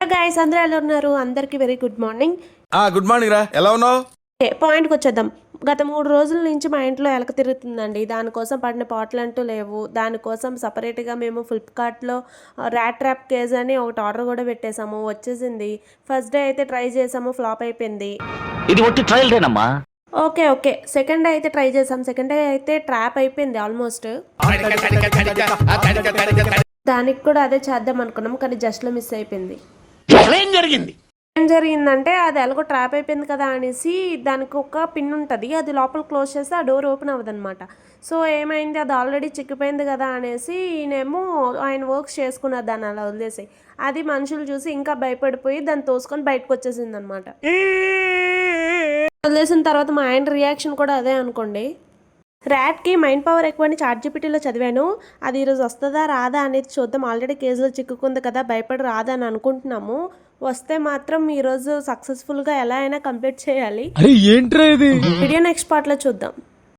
Guys అందరూ ఎలా ఉన్నారు? అందరికీ వెరీ గుడ్ మార్నింగ్ ఆ గుడ్ మార్నింగ్ రా. ఎలా ఉన్నావు? పాయింట్కి వచ్చేద్దాం. గత మూడు రోజుల నుంచి మా ఇంట్లో ఎలక తిరుగుతుందండి. దానికోసం పడిన పాటలు అంటూ లేవు. దానికోసం సపరేట్గా మేము ఫ్లిప్కార్ట్లో ర్యాట్ ట్రాప్ కేజ్ అని ఒకటి ఆర్డర్ కూడా పెట్టేశాము. వచ్చేసింది. ఫస్ట్ డే అయితే ట్రై చేసాము ఫ్లాప్ అయిపోయింది. ఇది ఒట్టి ట్రయల్ రేనమ్మా ఓకే ఓకే. సెకండ్ డే అయితే ట్రై చేసాం సెకండ్ డే అయితే ట్రాప్ అయిపోయింది ఆల్మోస్ట్ దానికి కూడా అదే చేద్దాం అనుకున్నాం కానీ జస్ట్లో మిస్ అయిపోయింది. ఏం జరిగింది? ఏం జరిగిందంటే అది ఎలాగో ట్రాప్ అయిపోయింది కదా అనేసి దానికి ఒక పిన్ ఉంటుంది అది లోపల క్లోజ్ చేస్తే ఆ డోర్ ఓపెన్ అవ్వదు అనమాట సో ఏమైంది అది ఆల్రెడీ చిక్కిపోయింది కదా అనేసి ఈయనేమో ఆయన వర్క్స్ చేసుకున్నారు దాన్ని అలా వదిలేసి. అది మనుషులు చూసి ఇంకా భయపడిపోయి దాన్ని తోసుకొని బయటకు వచ్చేసింది అనమాట వదిలేసిన తర్వాత మా ఆయన రియాక్షన్ కూడా అదే అనుకోండి. ర్యాట్కి మైండ్ పవర్ ఎక్కువ అని చాట్ జీపీటీలో చదివాను. అది ఈరోజు వస్తుందా రాదా అనేది చూద్దాం. ఆల్రెడీ కేసులో చిక్కుకుంది కదా భయపడి రాదా అని అనుకుంటున్నాము. వస్తే మాత్రం ఈరోజు సక్సెస్ఫుల్గా ఎలా అయినా కంప్లీట్ చేయాలి. అరే ఏంట్రా ఇది? వీడియో నెక్స్ట్ పార్ట్లో చూద్దాం.